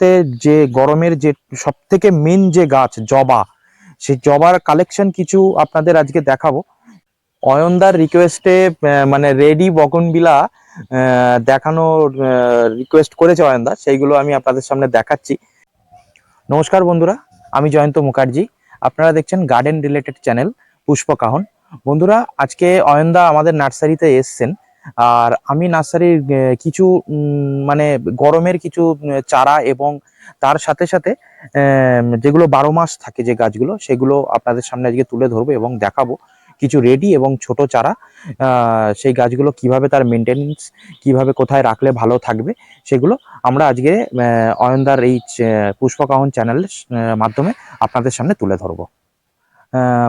মুহূর্তে যে গরমের যে সব থেকে মেন যে গাছ, জবা, সেই জবার কালেকশন কিছু আপনাদের আজকে দেখাবো। অয়নদার রিকোয়েস্টে মানে রেডি বগনবিলা দেখানোর রিকোয়েস্ট করেছে অয়নদা, সেইগুলো আমি আপনাদের সামনে দেখাচ্ছি। নমস্কার বন্ধুরা, আমি জয়ন্ত মুখার্জি। আপনারা দেখছেন গার্ডেন রিলেটেড চ্যানেল পুষ্পকাহন। বন্ধুরা, আজকে অয়নদা আমাদের নার্সারিতে এসছেন। আর আমি নার্সারির কিছু মানে গরমের কিছু চারা এবং তার সাথে সাথে যেগুলো বারো মাস থাকে যে গাছগুলো, সেগুলো আপনাদের সামনে আজকে তুলে ধরবো এবং দেখাবো। কিছু রেডি এবং ছোট চারা সেই গাছগুলো কীভাবে তার মেনটেনেন্স কীভাবে কোথায় রাখলে ভালো থাকবে, সেগুলো আমরা আজকে অয়নদার এই পুষ্পকাহন চ্যানেলের মাধ্যমে আপনাদের সামনে তুলে ধরবো।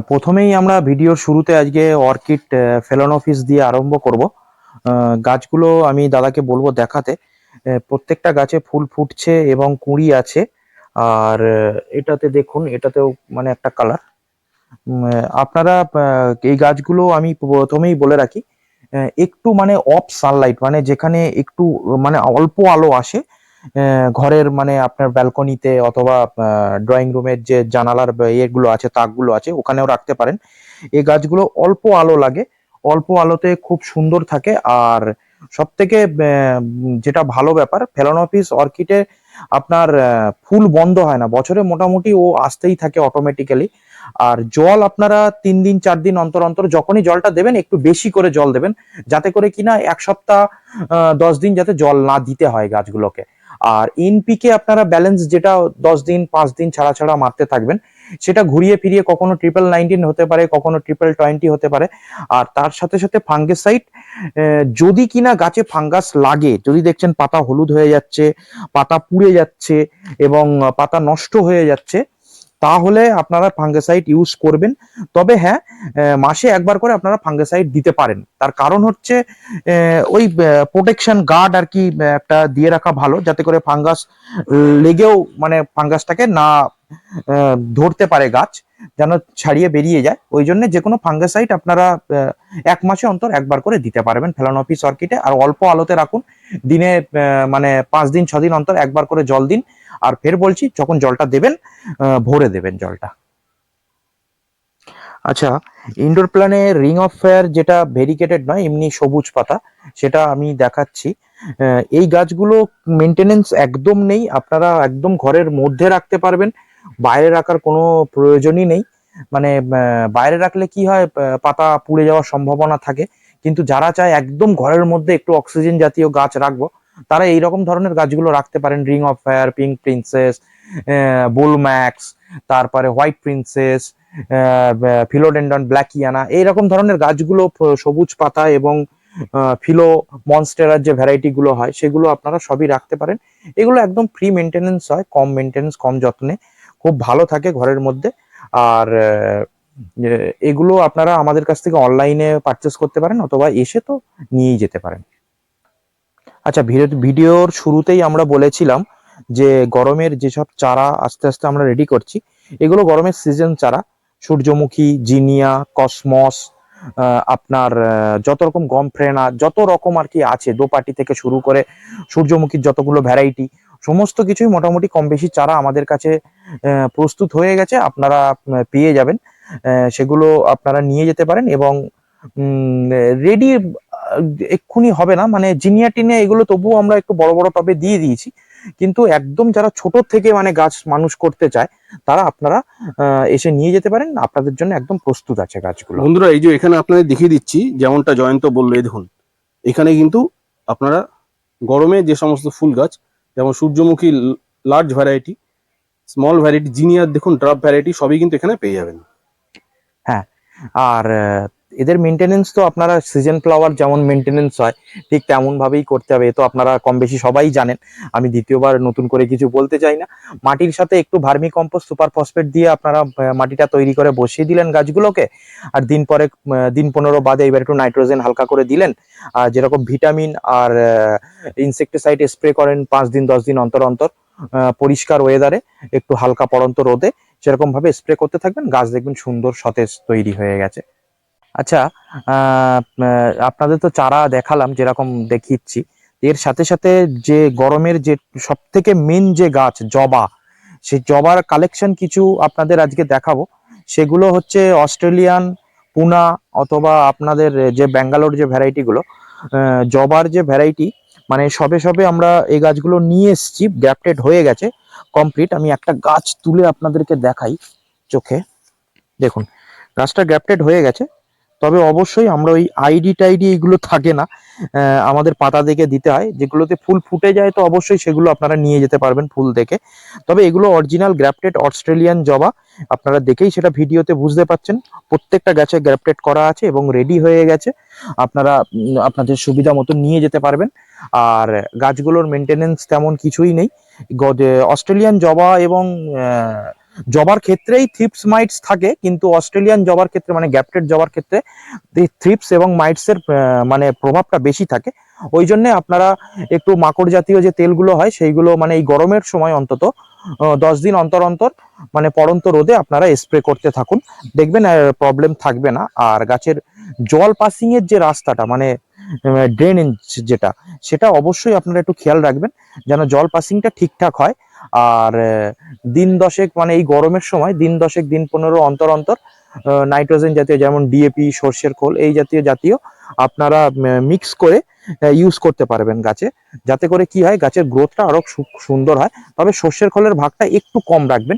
প্রথমেই আমরা ভিডিওর শুরুতে আজকে অর্কিড ফেলোনোফিস দিয়ে আরম্ভ করব। গাছগুলো আমি দাদাকে বলব দেখাতে। প্রত্যেকটা গাছে ফুল ফুটছে এবং কুঁড়ি আছে। আর এটাতে দেখুন, এটাতেও মানে একটা কালার আপনারা এই গাছগুলো আমি প্রথমেই বলে রাখি একটু মানে অফ সানলাইট মানে যেখানে একটু মানে অল্প আলো আসে ঘরের মানে আপনার ব্যালকনিতে অথবা ড্রয়িং রুমের যে জানালার ইয়েগুলো আছে, তাকগুলো আছে, ওখানেও রাখতে পারেন। এই গাছগুলো অল্প আলো লাগে অল্প আলোতে খুব সুন্দর থাকে। আর সব থেকে যেটা ভালো ব্যাপার ফেলোনোপিস অর্কিডে আপনার ফুল বন্ধ হয় না। বছরে মোটামুটি ও আসতেই থাকে অটোমেটিক্যালি আর জল আপনারা তিন দিন, চার দিন অন্তর অন্তর যখনই জলটা দেবেন, একটু বেশি করে জল দেবেন। যাতে করে কিনা এক সপ্তাহ দশ দিন যাতে জল না দিতে হয় গাছগুলোকে। আর এনপিকে আপনারা ব্যালেন্স যেটা দশ দিন, পাঁচ দিন ছাড়া ছাড়া মারতে থাকবেন, সেটা ঘুরিয়ে ফিরিয়ে কখনো ট্রিপল নাইনটিন হতে পারে, কখনো ট্রিপল টোয়েন্টি হতে পারে। আর তার সাথে সাথে ফাঙ্গেসাইড যদি কিনা গাছে ফাঙ্গাস লাগে, যদি দেখছেন পাতা হলুদ হয়ে যাচ্ছে, পাতা পুড়ে যাচ্ছে এবং পাতা নষ্ট হয়ে যাচ্ছে তাহলে আপনারা ফাঙ্গেসাইড ইউজ করবেন। তবে হ্যাঁ মাসে একবার করে আপনারা ফাঙ্গেসাইড দিতে পারেন। তার কারণ হচ্ছে ওই প্রোটেকশন গার্ড আর কি একটা দিয়ে রাখা ভালো, যাতে করে ফাঙ্গাস লেগেও মানে ফাঙ্গাসটাকে না ধরতে পারে গাছ, যেন ছাড়িয়ে বেরিয়ে যায়। ওই জন্য যে কোনো ফাঙ্গাসাইড আপনারা এক মাসে অন্তর একবার করে দিতে পারবেন ফেলানোপি সার্কিটে আর অল্প আলোতে রাখুন। দিনে মানে পাঁচ দিন ছ দিন অন্তর একবার করে জল দিন। আর ফের বলছি, যখন জলটা দেবেন ভরে দেবেন জলটা। আচ্ছা ইনডোর প্ল্যানে রিং অফ ফায়ার যেটা ভেরিকেটেড নয়, এমনি সবুজ পাতা, সেটা আমি দেখাচ্ছি। এই গাছগুলো মেনটেনেন্স একদম নেই, আপনারা একদম ঘরের মধ্যে রাখতে পারবেন, বাইরে রাখার কোনো প্রয়োজনই নেই। মানে বাইরে রাখলে কি হয় পাতা পুড়ে যাওয়ার সম্ভাবনা থাকে, কিন্তু যারা চায় একদম ঘরের মধ্যে একটু অক্সিজেন জাতীয় গাছ রাখব তারা এই রকম ধরনের গাছগুলো রাখতে পারেন ring of fire pink princess বুলম্যাক্স তারপরে হোয়াইট প্রিন্সেস ফিলোডেন্ডন ব্ল্যাকিয়ানা এইরকম ধরনের গাছগুলো সবুজ পাতা এবং ফিলো মনস্টেরার যে ভ্যারাইটি গুলো হয়, সেগুলো আপনারা সবই রাখতে পারেন। এগুলো একদম ফ্রি মেনটেনেন্স হয়, কম মেনটেনেন্স কম যত্নে। খুব ভালো থাকে ঘরের মধ্যে। আর এগুলো আপনারা আমাদের কাছ থেকে অনলাইনে পারচেস করতে পারেন অথবা এসে তো নিয়েই যেতে পারেন। আচ্ছা ভিডিও- ভিডিওর শুরুতেই আমরা বলেছিলাম যে গরমের যেসব চারা আস্তে আস্তে আমরা রেডি করছি, এগুলো গরমের সিজন চারা। সূর্যমুখী, জিনিয়া, কসমস আপনার যত রকম গম ফ্রেনা, যত রকম আর কি আছে, দোপাটি থেকে শুরু করে সূর্যমুখীর যতগুলো ভ্যারাইটি সমস্ত কিছুই মোটামুটি কম বেশি চারা আমাদের কাছে প্রস্তুত হয়ে গেছে। আপনারা পেয়ে যাবেন। সেগুলো আপনারা নিয়ে যেতে পারেন এবং রেডি এক্ষুনি হবে না। মানে জিনিয়া টিনে এগুলো তবুও আমরা একটু বড় বড় টবে দিয়ে দিয়েছি। কিন্তু একদম যারা ছোট থেকে মানে গাছ মানুষ করতে চায় তারা আপনারা এসে নিয়ে যেতে পারেন। আপনাদের জন্য একদম প্রস্তুত আছে গাছগুলো। বন্ধুরা এই যে এখানে আপনাদের দেখিয়ে দিচ্ছি যেমনটা জয়ন্ত বলল এই দেখুন এখানে কিন্তু আপনারা গরমে যে সমস্ত ফুল গাছ যেমন সূর্যমুখী লার্জ ভ্যারাইটি স্মল ভ্যারাইটি জিনিয়ার দেখুন ড্রাপ ভ্যারাইটি সবই কিন্তু এখানে পেয়ে যাবেন। হ্যাঁ আর এদের মেনটেনেন্স তো আপনারা সিজন ফ্লাওয়ার যেমন মেনটেনেন্স হয়, ঠিক তেমনভাবেই করতে হবে, এ তো আপনারা কম বেশি সবাই জানেন। আমি দ্বিতীয়বার নতুন করে কিছু বলতে চাই না। মাটির সাথে একটু ভার্মি কম্পোস্ট সুপার ফসফেট দিয়ে আপনারা মাটিটা তৈরি করে বসিয়ে দিলেন গাছগুলোকে। আর দিন পরে দিন পনেরো বাদে এবার একটু নাইট্রোজেন হালকা করে দিলেন। আর যেরকম ভিটামিন আর ইনসেকটিসাইড স্প্রে করেন পাঁচ দিন, দশ দিন অন্তর অন্তর পরিষ্কার ওয়েদারে একটু হালকা পড়ন্ত রোদে সেরকম ভাবে স্প্রে করতে থাকবেন, গাছ দেখবেন সুন্দর সতেজ তৈরি হয়ে গেছে। আচ্ছা আপনাদের তো চারা দেখালাম যেরকম দেখিচ্ছি। এর সাথে সাথে যে গরমের যে সব থেকে মেন যে গাছ, জবা, সেই জবার কালেকশন কিছু আপনাদের আজকে দেখাবো। সেগুলো হচ্ছে অস্ট্রেলিয়ান, পুনা অথবা আপনাদের যে ব্যাঙ্গালোর যে ভ্যারাইটিগুলো জবার যে ভ্যারাইটি মানে সবে সবে আমরা এই গাছগুলো নিয়ে এসেছি গ্যাপটেড হয়ে গেছে কমপ্লিট আমি একটা গাছ তুলে আপনাদেরকে দেখাই চোখে। দেখুন, গাছটা গ্যাপটেড হয়ে গেছে। তবে অবশ্যই আমরা ওই আইডি টাইডি এগুলো থাকে না আমাদের পাতা দেখে দিতে হয়। যেগুলোতে ফুল ফুটে যায় তো অবশ্যই সেগুলো আপনারা নিয়ে যেতে পারবেন ফুল দেখে। তবে এগুলো অরিজিনাল গ্র্যাপটেড অস্ট্রেলিয়ান জবা আপনারা দেখেই সেটা ভিডিওতে বুঝতে পাচ্ছেন। প্রত্যেকটা গাছে গ্র্যাপটেড করা আছে এবং রেডি হয়ে গেছে। আপনারা আপনাদের সুবিধা মতো নিয়ে যেতে পারবেন। আর গাছগুলোর মেনটেনেন্স তেমন কিছুই নেই। অস্ট্রেলিয়ান জবা এবং জবার ক্ষেত্রেই থ্রিপস মাইটস থাকে, কিন্তু অস্ট্রেলিয়ান জবার ক্ষেত্রে মানে গ্যাপটেড জবার ক্ষেত্রে থ্রিপস এবং মাইটস এর মানে প্রভাবটা বেশি থাকে। ওই জন্য আপনারা একটু মাকড় জাতীয় যে তেলগুলো হয়, সেইগুলো মানে এই গরমের সময় অন্তত দশ দিন অন্তর অন্তর মানে পড়ন্ত রোদে আপনারা স্প্রে করতে থাকুন। দেখবেন প্রবলেম থাকবে না। আর গাছের জল পাসিং এর যে রাস্তাটা মানে ড্রেনেজ যেটা, সেটা অবশ্যই আপনারা একটু খেয়াল রাখবেন, যেন জল পাসিংটা ঠিকঠাক হয়। আর দিন দশেক মানে এই গরমের সময় দিন দশেক, দিন পনেরো অন্তর অন্তর নাইট্রোজেন জাতীয় যেমন ডিএপি সর্ষের খোল, এই জাতীয় জাতীয় আপনারা মিক্স করে ইউজ করতে পারবেন গাছে। যাতে করে কি হয়, গাছের গ্রোথটা আরও সু- সুন্দর হয়। তবে সর্ষের খোলের ভাগটা একটু কম রাখবেন।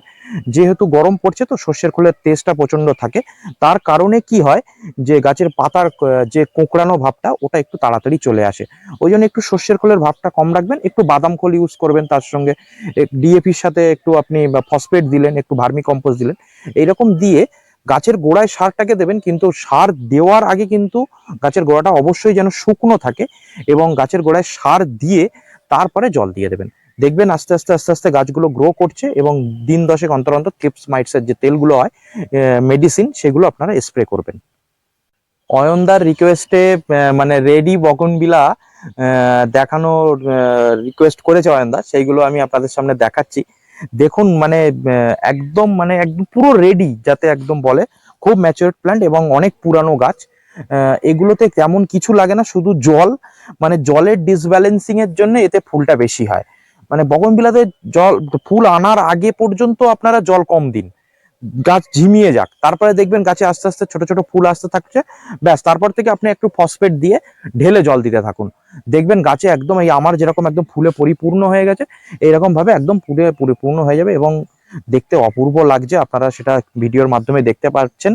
যেহেতু গরম পড়ছে তো সর্ষের খোলের টেস্টটা প্রচণ্ড থাকে। তার কারণে কি হয় যে গাছের পাতার যে কোঁকড়ানো ভাবটা, ওটা একটু তাড়াতাড়ি চলে আসে। ওই জন্য একটু সর্ষের খোলের ভাবটা কম রাখবেন। একটু বাদাম খোল ইউজ করবেন তার সঙ্গে। ডিএপির সাথে একটু আপনি ফসফেট দিলেন, একটু ভার্মি কম্পোস্ট দিলেন। এইরকম দিয়ে গাছের গোড়ায় সারটাকে দেবেন, কিন্তু সার দেওয়ার আগে কিন্তু গাছের গোড়াটা অবশ্যই যেন শুকনো থাকে এবং গাছের গোড়ায় সার দিয়ে তারপরে জল দিয়ে দেবেন। দেখবেন আস্তে আস্তে আস্তে আস্তে গাছগুলো গ্রো করছে এবং দিন দশেক অন্তর অন্তর ট্রিপস মাইটসের যে তেলগুলো হয় মেডিসিন সেগুলো আপনারা স্প্রে করবেন। অয়নদার রিকোয়েস্টে মানে রেডি বকনবিলা দেখানোর রিকোয়েস্ট করেছে অয়নদা, সেইগুলো আমি আপনাদের সামনে দেখাচ্ছি। দেখুন মানে একদম মানে একদম পুরো রেডি যাতে একদম বলে। খুব ম্যাচিওর প্ল্যান্ট এবং অনেক পুরানো গাছ। এগুলোতে তেমন কিছু লাগে না, শুধু জল। মানে জলের ডিসব্যালেন্সিং এর জন্য এতে ফুলটা বেশি হয়। মানে বগনবিলাতে জল, ফুল আনার আগে পর্যন্ত আপনারা জল কম দিন। গাছ ঝিমিয়ে যাক। তারপরে দেখবেন গাছে আস্তে আস্তে ছোট ছোট ফুল আসতে থাকছে। ব্যাস তারপর থেকে আপনি একটু ফসফেট দিয়ে ঢেলে জল দিতে থাকুন। দেখবেন গাছে একদম এই আমার যেরকম একদম ফুলে পরিপূর্ণ হয়ে গেছে এইরকম ভাবে একদম ফুলে পরিপূর্ণ হয়ে যাবে এবং দেখতে অপূর্ব লাগছে। আপনারা সেটা ভিডিওর মাধ্যমে দেখতে পাচ্ছেন।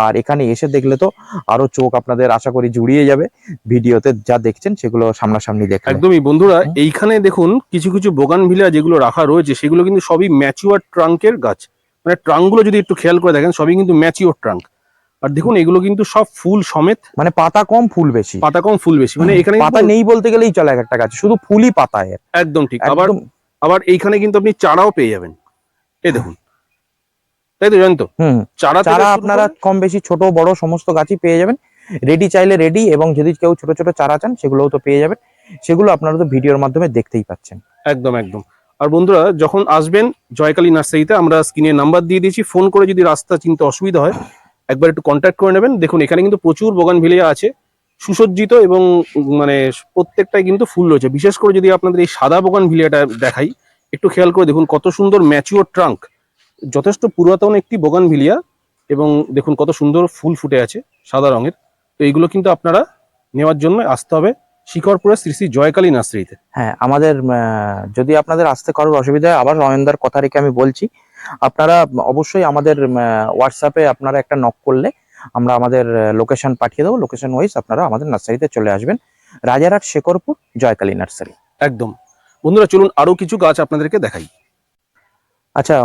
আর এখানে এসে দেখলে তো আরও চোখ আপনাদের আশা করি জুড়িয়ে যাবে। ভিডিওতে যা দেখছেন সেগুলো সামনাসামনি দেখলে। একদমই। বন্ধুরা এইখানে দেখুন কিছু কিছু বোগান ভিলা যেগুলো রাখা রয়েছে সেগুলো কিন্তু সবই ম্যাচিওর ট্রাঙ্কের গাছ। মানে ট্রাঙ্কগুলো যদি একটু খেয়াল করে দেখেন সবই কিন্তু ম্যাচিওর ট্রাঙ্ক আর দেখুন এগুলো কিন্তু সব ফুল সমেত। মানে পাতা কম ফুল বেশি। পাতা কম ফুল বেশি। মানে এখানে পাতা নেই বলতে গেলেই চলে এক একটা গাছ। শুধু ফুলই পাতা এর। একদম ঠিক। আবার আবার এইখানে কিন্তু আপনি চারাও পেয়ে যাবেন। এই দেখুন। তাই তো জানেন তো হুম। চারা চারা আপনারা কম বেশি ছোট বড় সমস্ত গাছই পেয়ে যাবেন। রেডি চাইলে রেডি এবং যদি কেউ ছোট ছোট চারা চান সেগুলোও তো পেয়ে যাবেন। সেগুলো আপনারা তো ভিডিওর মাধ্যমে দেখতেই পাচ্ছেন। একদম একদম। আর বন্ধুরা, যখন আসবেন জয়কালী নার্সারিতে, আমরা স্ক্রিনে নাম্বার দিয়ে দিয়েছি। ফোন করে যদি রাস্তা চিনতে অসুবিধা হয়, একবার একটু কন্ট্যাক্ট করে নেবেন। দেখুন, এখানে কিন্তু প্রচুর বগান ভিলিয়া আছে, সুসজ্জিত এবং মানে প্রত্যেকটাই কিন্তু ফুল রয়েছে। বিশেষ করে যদি আপনাদের এই সাদা বগান ভিলিয়াটা দেখাই, একটু খেয়াল করে দেখুন, কত সুন্দর ম্যাচিওর ট্রাঙ্ক যথেষ্ট পুরাতন একটি বগান ভিলিয়া এবং দেখুন, কত সুন্দর ফুল ফুটে আছে সাদা রঙের। তো এইগুলো কিন্তু আপনারা নেওয়ার জন্য আসতে হবে। শিকরপুরের শ্রী শ্রী জয়কালী নার্সারিতে হ্যাঁ আমাদের যদি আপনাদের আসতে কারোর অসুবিধা হয় আবার নয়নদার কথা রেখে আমি বলছি। আপনারা অবশ্যই আমাদের হোয়াটসঅ্যাপে আপনারা একটা নক করলে আমরা আমাদের লোকেশন পাঠিয়ে দেবো। লোকেশন ওয়াইজ আপনারা আমাদের নার্সারিতে চলে আসবেন। রাজারহাট শেখরপুর জয়কালী নার্সারি। একদম। বন্ধুরা চলুন আরও কিছু গাছ আপনাদেরকে দেখাই। আচ্ছা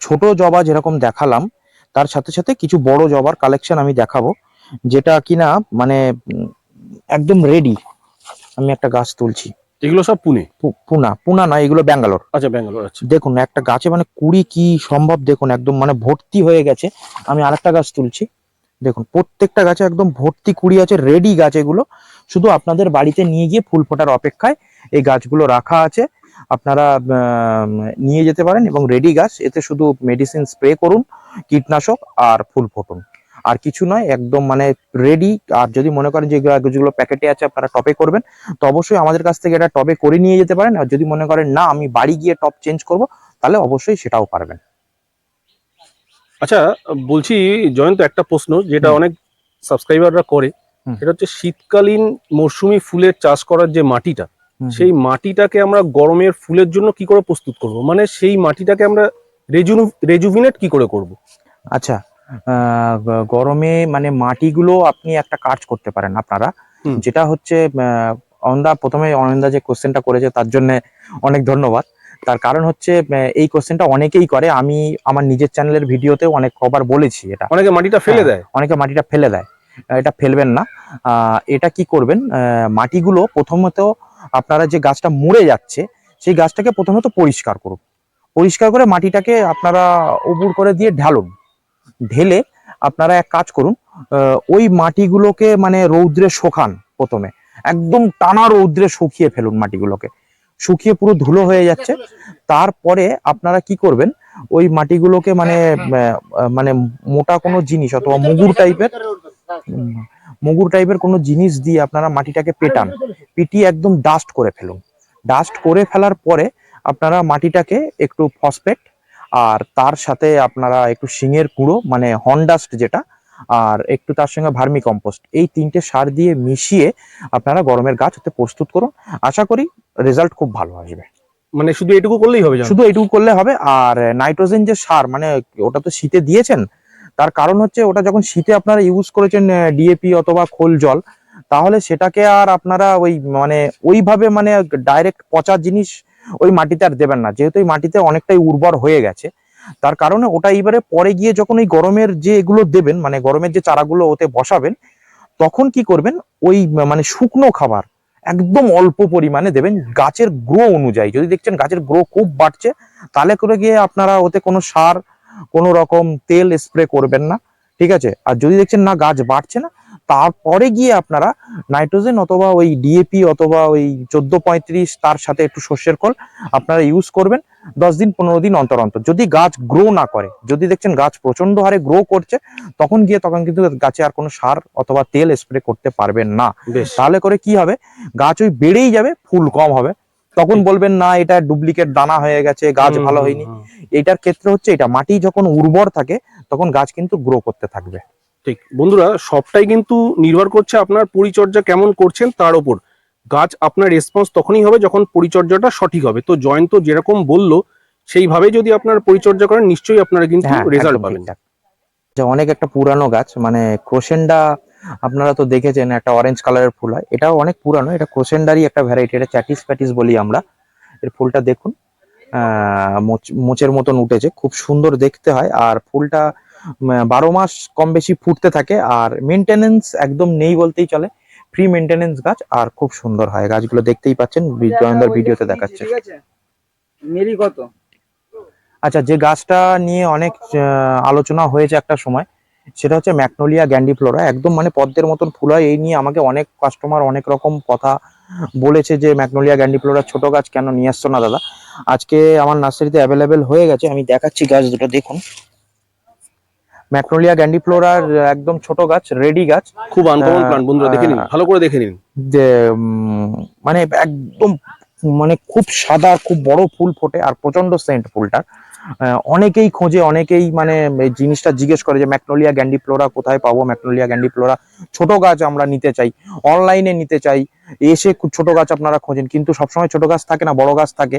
ছোট জবা যেরকম দেখালাম তার সাথে সাথে কিছু বড় জবার কালেকশন আমি দেখাবো যেটা কিনা মানে একদম রেডি আমি একটা গাছ তুলছি। এগুলো সব পুনে? পুনা পুনা না এগুলো ব্যাঙ্গালোর। আচ্ছা ব্যাঙ্গালোর আচ্ছা। দেখুন একটা গাছে মানে কুড়ি কি সম্ভব দেখুন একদম মানে ভর্তি হয়ে গেছে। আমি আরেকটা গাছ তুলছি। দেখুন প্রত্যেকটা গাছে একদম ভর্তি কুড়ি আছে রেডি গাছ এগুলো। শুধু আপনাদের বাড়িতে নিয়ে গিয়ে ফুল ফোটার অপেক্ষায় এই গাছগুলো রাখা আছে। আপনারা নিয়ে যেতে পারেন এবং রেডি গাছ। এতে শুধু মেডিসিন স্প্রে করুন কীটনাশক আর ফুল ফোটুন। আর কিছু নয় একদম মানে রেডি আর যদি মনে করেন যে যেগুলো প্যাকেটে আছে আপনারা টপে করবেন তো অবশ্যই আমাদের কাছ থেকে এটা টবে করে নিয়ে যেতে পারেন। আর যদি মনে করেন না আমি বাড়ি গিয়ে টপ চেঞ্জ করব তাহলে অবশ্যই সেটাও পারবেন। আচ্ছা বলছি জয়ন্ত একটা প্রশ্ন যেটা অনেক সাবস্ক্রাইবাররা করে। সেটা হচ্ছে শীতকালীন মরশুমি ফুলের চাষ করার যে মাটিটা সেই মাটিটাকে আমরা গরমের ফুলের জন্য কি করে প্রস্তুত করব? মানে সেই মাটিটাকে আমরা রেজু রেজুভিনেট কি করে করব? আচ্ছা গরমে মানে মাটিগুলো আপনি একটা কাজ করতে পারেন আপনারা। যেটা হচ্ছে অনদা প্রথমে অনন্দা যে কোশ্চেনটা করেছে তার জন্য অনেক ধন্যবাদ। তার কারণ হচ্ছে এই কোশ্চেনটা অনেকেই করে। আমি আমার নিজের চ্যানেলের ভিডিওতেও অনেক কবার বলেছি এটা। অনেকে মাটিটা ফেলে হ্যাঁ। দেয়। অনেকে মাটিটা ফেলে দেয়। এটা ফেলবেন না। আহ, এটা কি করবেন? আহ, মাটিগুলো প্রথমত আপনারা যে গাছটা মরে যাচ্ছে সেই গাছটাকে প্রথমত পরিষ্কার করুন। পরিষ্কার করে মাটিটাকে আপনারা উবুর করে দিয়ে ঢালুন। ঢেলে আপনারা এক কাজ করুন ওই মাটিগুলোকে মানে রৌদ্রে শোকান প্রথমে। একদম টানা রৌদ্রে শুকিয়ে ফেলুন মাটিগুলোকে। শুকিয়ে পুরো ধুলো হয়ে যাচ্ছে। তারপরে আপনারা কি করবেন, ওই মাটিগুলোকে মানে মানে মোটা কোনো জিনিস অথবা মুগুর টাইপের মুগুর টাইপের কোনো জিনিস দিয়ে আপনারা মাটিটাকে পেটান। পিটিয়ে একদম ডাস্ট করে ফেলুন। ডাস্ট করে ফেলার পরে আপনারা মাটিটাকে একটু ফসফেট আর তার সাথে আপনারা একটু শিঙের কুড়ো মানে হনডাস্ট যেটা আর একটু তার সঙ্গে ভার্মি কম্পোস্ট। এই তিনটে সার দিয়ে মিশিয়ে আপনারা গরমের গাছ হতে প্রস্তুত করুন। আশা করি রেজাল্ট খুব ভালো আসবে। মানে শুধু এটুকু করলেই হবে শুধু এটুকু করলে হবে। আর নাইট্রোজেন যে সার মানে ওটা তো শীতে দিয়েছেন তার কারণ হচ্ছে ওটা যখন শীতে আপনারা ইউজ করেছেন ডিএপি অথবা খোল জল তাহলে সেটাকে আর আপনারা ওই মানে ওইভাবে মানে ডাইরেক্ট পচা জিনিস ওই মাটিতে আর দেবেন না। যেহেতু এই মাটিতে অনেকটাই উর্বর হয়ে গেছে, তার কারণে ওটা এবারে পরে গিয়ে যখন ওই গরমের যে এগুলো দেবেন মানে গরমের যে চারাগুলো ওতে বসাবেন, তখন কি করবেন? ওই মানে শুকনো খাবার একদম অল্প পরিমাণে দেবেন গাছের গ্রো অনুযায়ী। যদি দেখছেন গাছের গ্রো খুব বাড়ছে, তাহলে করে গিয়ে আপনারা ওতে কোনো সার, কোনো রকম তেল স্প্রে করবেন না। ঠিক আছে? আর যদি দেখছেন না গাছ বাড়ছে না তারপরে গিয়ে আপনারা নাইট্রোজেন অথবা ওই ডিএপি অথবা ওই চোদ্দ পঁয়ত্রিশ তার সাথে একটু সর্ষের কল আপনারা ইউজ করবেন। দশ দিন পনেরো দিন অন্তর অন্তর। যদি গাছ গ্রো না করে যদি দেখছেন গাছ প্রচণ্ড হারে গ্রো করছে তখন গিয়ে তখন কিন্তু গাছে আর কোনো সার অথবা তেল স্প্রে করতে পারবেন না। তাহলে করে কি হবে? গাছ ওই বেড়েই যাবে ফুল কম হবে। তখন বলবেন না এটা ডুপ্লিকেট দানা হয়ে গেছে গাছ ভালো হয়নি। এটার ক্ষেত্রে হচ্ছে এটা মাটি যখন উর্বর থাকে তখন গাছ কিন্তু গ্রো করতে থাকবে। ঠিক। বন্ধুরা সবটাই কিন্তু নির্ভর করছে আপনার পরিচর্যা কেমন করছেন তার উপর গাছ আপনার রেসপন্স তখনই হবে যখন পরিচর্যাটা সঠিক হবে। তো জয়ন্ত যেরকম বলল সেইভাবে যদি আপনার পরিচর্যা করেন নিশ্চয়ই আপনারা কিন্তু হ্যাঁ রেজাল্ট পাবেন। অনেক একটা পুরানো গাছ মানে ক্রোসেন্ডা আপনারা তো দেখেছেন একটা অরেঞ্জ কালারের ফুল হয়। এটাও অনেক পুরানো এটা ক্রোসেন্ডারই একটা ভ্যারাইটি এটা চ্যাটিস প্যাটিস বলি আমরা। এর ফুলটা দেখুন মোচের মতন উঠেছে খুব সুন্দর দেখতে হয়। আর ফুলটা বারো মাস কম বেশি ফুটতে থাকে আর মেনটেনেন্স একদম নেই বলতেই চলে। ফ্রি মেনটেনেন্স গাছ আর খুব সুন্দর হয়। গাছগুলো দেখতেই পাচ্ছেন জয়েন্দার ভিডিওতে দেখাচ্ছে। মেরি কত? আচ্ছা যে গাছটা নিয়ে অনেক আলোচনা হয়েছে একটা সময় সেটা হচ্ছে ম্যাগনোলিয়া গ্যান্ডিফ্লোরা একদম মানে পদ্মের মতন ফুল হয়। এই নিয়ে আমাকে অনেক কাস্টমার অনেক রকম কথা বলেছে যে ম্যাগনোলিয়া গ্যান্ডিফ্লোরা ছোট গাছ কেন নিয়ে আসছো না দাদা? আজকে আমার নার্সারিতে অ্যাভেলেবেল হয়ে গেছে। আমি দেখাচ্ছি গাছ দুটো দেখুন। ম্যাগনোলিয়া গ্যান্ডিফ্লোরার একদম ছোট গাছ রেডি গাছ। খুব আনকমন প্ল্যান বন্ধুরা দেখে নিন ভালো করে দেখে নিন। যে মানে একদম মানে খুব সাদা খুব বড় ফুল ফোটে আর প্রচণ্ড সেন্ট ফুলটা আহ, অনেকেই খোঁজে অনেকেই মানে এই জিনিসটা জিজ্ঞেস করে যে ম্যাকনোলিয়া গ্যান্ডিফ্লোরা কোথায় পাবো? ম্যাকনোলিয়া গ্যান্ডিফ্লোরা ছোট গাছ আমরা নিতে চাই অনলাইনে নিতে চাই এসে খুব ছোট গাছ আপনারা খোঁজেন কিন্তু সবসময় ছোট গাছ থাকে না বড় গাছ থাকে।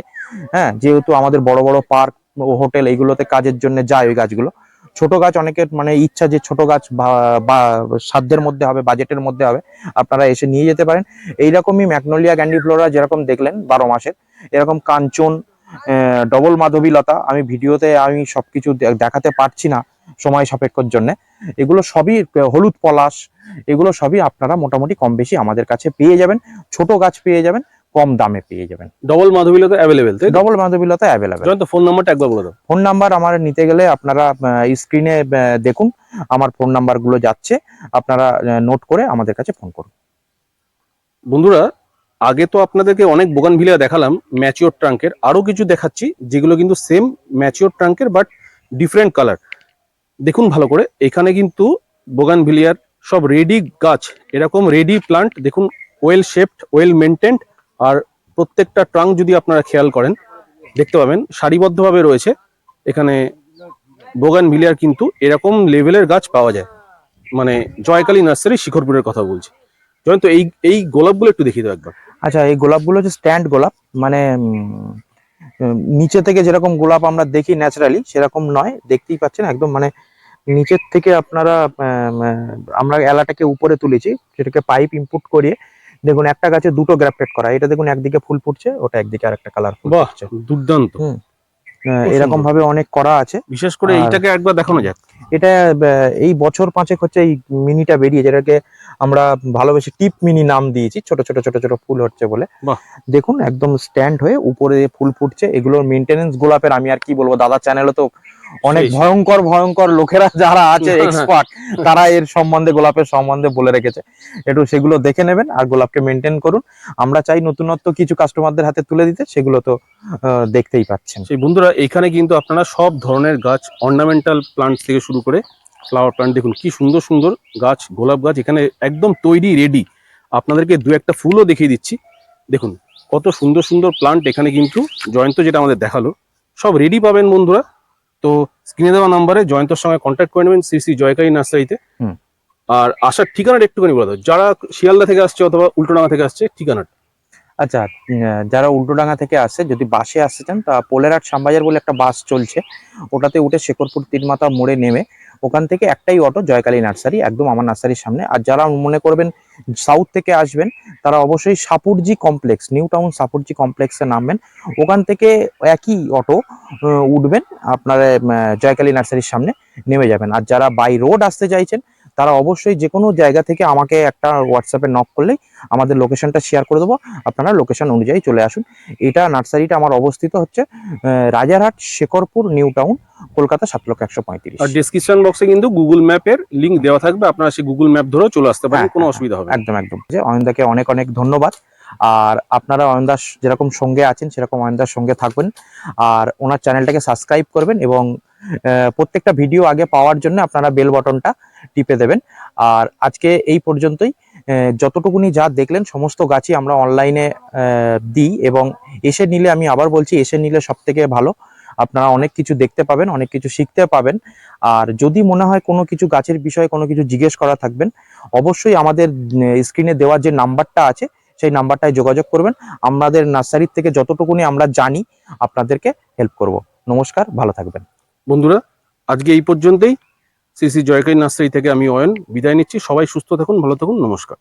হ্যাঁ যেহেতু আমাদের বড় বড় পার্ক হোটেল এইগুলোতে কাজের জন্য যায় ওই গাছগুলো। ছোট গাছ অনেকের মানে ইচ্ছা যে ছোট গাছ বা- সাধ্যের মধ্যে হবে, বাজেটের মধ্যে হবে, আপনারা এসে নিয়ে যেতে পারেন। এইরকমই ম্যাগনোলিয়া গ্যান্ডিফ্লোরা যেরকম দেখলেন বারো মাসের, এরকম কাঞ্চন ডবল মাধবীলতা, আমি ভিডিওতে আমি সবকিছু দেখাতে পারছি না সময় সাপেক্ষর জন্য। এগুলো সবই হলুদ পলাশ, এগুলো সবই আপনারা মোটামুটি কম বেশি আমাদের কাছে পেয়ে যাবেন, ছোট গাছ পেয়ে যাবেন। কম দামে পেয়ে যাবেন। ডবল মাধবীলতা অ্যাভেলেবেল? ডবল মাধবীলতা অ্যাভেলেবেল তো ফোন নাম্বারটা একবার বলে দাও। ফোন নাম্বার আমার নিতে গেলে আপনারা স্ক্রিনে দেখুন আমার ফোন নাম্বারগুলো যাচ্ছে আপনারা নোট করে আমাদের কাছে ফোন করুন। বন্ধুরা আগে তো আপনাদেরকে অনেক বোগান ভিলিয়া দেখালাম ম্যাচিওর ট্রাঙ্কের আরও কিছু দেখাচ্ছি যেগুলো কিন্তু সেম ম্যাচিওর ট্রাঙ্কের বাট ডিফারেন্ট কালার দেখুন ভালো করে এখানে কিন্তু বোগান ভিলিয়ার সব রেডি গাছ এরকম রেডি প্লান্ট দেখুন ওয়েল শেপড ওয়েল মেনটেন্ড আর প্রত্যেকটা ট্রাঙ্ক যদি আপনারা খেয়াল করেন, দেখতে পাবেন সারিবদ্ধভাবে রয়েছে। এখানে বোগান ভিলিয়ার কিন্তু এরকম লেভেলের গাছ পাওয়া যায়। মানে জয়কালী নার্সারি শিখরপুরের কথা বলছি। জয়ন্ত, এই এই গোলাপগুলো একটু দেখিয়ে দাও একবার। আচ্ছা এই গোলাপগুলো হচ্ছে স্ট্যান্ড গোলাপ। মানে নিচে থেকে যেরকম গোলাপ আমরা দেখি ন্যাচারালি, সেরকম নয়। দেখতেই পাচ্ছেন একদম মানে নিচের থেকে আপনারা আমরা এলাটাকে উপরে তুলেছি। সেটাকে পাইপ ইনপুট করিয়ে দেখুন একটা গাছে দুটো গ্রাফটেড করা। এটা দেখুন একদিকে ফুল ফুটছে ওটা একদিকে আর একটা কালার ফুল ফুটছে। দুর্দান্ত। এরকম ভাবে অনেক করা আছে। বিশেষ করে এইটাকে একবার দেখানো যাক। এটা এই বছর পাঁচেক হচ্ছে এই মিনিটা বেরিয়ে যেটাকে আমরা ভালোবেসে টিপ মিনি নাম দিয়েছি ছোট ছোট ছোট ছোট ফুল হচ্ছে বলে। দেখুন একদম স্ট্যান্ড হয়ে উপরে ফুল ফুটছে। এগুলোর মেনটেনেন্স গোলাপের আমি আর কি বলব দাদা চ্যানেলে তো অনেক ভয়ঙ্কর ভয়ঙ্কর লোকেরা যারা আছে। এক্সপার্ট তারা এর সম্বন্ধে গোলাপের সম্বন্ধে বলে রেখেছে। একটু সেগুলো দেখে নেবেন আর গোলাপকে মেনটেন করুন। আমরা চাই নতুনত্ব কিছু কাস্টমারদের হাতে তুলে দিতে সেগুলো তো দেখতেই পাচ্ছেন। সেই বন্ধুরা এখানে কিন্তু আপনারা সব ধরনের গাছ অর্নামেন্টাল প্লান্ট থেকে শুরু করে ফ্লাওয়ার প্লান্ট দেখুন কি সুন্দর সুন্দর গাছ গোলাপ গাছ এখানে একদম তৈরি রেডি আপনাদেরকে দু একটা ফুলও দেখিয়ে দিচ্ছি। দেখুন কত সুন্দর সুন্দর প্লান্ট এখানে কিন্তু জয়ন্ত যেটা আমাদের দেখাল সব রেডি পাবেন বন্ধুরা। তো স্ক্রিনে দেওয়া নাম্বারে জয়ন্তর সঙ্গে কন্ট্যাক্ট করে নেবেন শ্রী শ্রী জয়কারী নার্সারিতে। আর আসার ঠিকানাটা একটুখানি বলে দাও। যারা শিয়ালদা থেকে আসছে অথবা উল্টোডাঙ্গা থেকে আসছে ঠিকানাটা। আচ্ছা যারা উল্টোডাঙ্গা থেকে আসে যদি বাসে আসতে চান তা পোলেরাট শ্যামবাজার বলে একটা বাস চলছে। ওটাতে উঠে শেখরপুর তিনমাথা মোড়ে নেমে ওখান থেকে একটাই অটো জয়কালী নার্সারি, একদম আমার নার্সারির সামনে। আর যারা মনে করবেন সাউথ থেকে আসবেন, তারা অবশ্যই Shapoorji complex New Town Shapoorji কমপ্লেক্সে নামবেন। ওখান থেকে একই অটো উঠবেন, আপনারা জয়কালী নার্সারির সামনে নেমে যাবেন। আর যারা বাই রোড আসতে চাইছেন তারা অবশ্যই যে কোনো জায়গা থেকে আমাকে একটা হোয়াটসঅ্যাপে নক করলেই আমাদের লোকেশনটা শেয়ার করে দেবো। আপনারা লোকেশন অনুযায়ী চলে আসুন। এটা নার্সারিটা আমার অবস্থিত হচ্ছে রাজারহাট শেখরপুর নিউ টাউন কলকাতা সাত লক্ষ একশো পঁয়ত্রিশ। আর ডিসক্রিপশন বক্সে কিন্তু গুগল ম্যাপের লিঙ্ক দেওয়া থাকবে। আপনারা সেই গুগল ম্যাপ ধরেও চলে আসতে পারেন হ্যাঁ, কোনো অসুবিধা হবে একদম একদম। যে অয়নদাকে অনেক অনেক ধন্যবাদ। আর আপনারা অয়নদাস যেরকম সঙ্গে আছেন সেরকম অয়নদার সঙ্গে থাকবেন। আর ওনার চ্যানেলটাকে সাবস্ক্রাইব করবেন এবং প্রত্যেকটা ভিডিও আগে পাওয়ার জন্য আপনারা বেল বটনটা টিপে দেবেন। আর আজকে এই পর্যন্তই। যতটুকুনি যা দেখলেন, সমস্ত গাছই আমরা অনলাইনে দিই এবং এসে নিলে আমি আবার বলছি, এসে নিলে সব থেকে ভালো। আপনারা অনেক কিছু দেখতে পাবেন, অনেক কিছু শিখতে পাবেন। আর যদি মনে হয় কোনো কিছু গাছের বিষয়ে কোনো কিছু জিজ্ঞেস করা থাকবেন, অবশ্যই আমাদের স্ক্রিনে দেওয়া যে নাম্বারটা আছে, সেই নাম্বারটায় যোগাযোগ করবেন। আমাদের নার্সারির থেকে যতটুকুনি আমরা জানি, আপনাদেরকে হেল্প করব। নমস্কার, ভালো থাকবেন। বন্ধুরা, আজকে এই পর্যন্তই। শ্রী শ্রী জয়কারী নার্সারি থেকে আমি অয়ন। বিদায় নিচ্ছি। সবাই সুস্থ থাকুন, ভালো থাকুন। নমস্কার।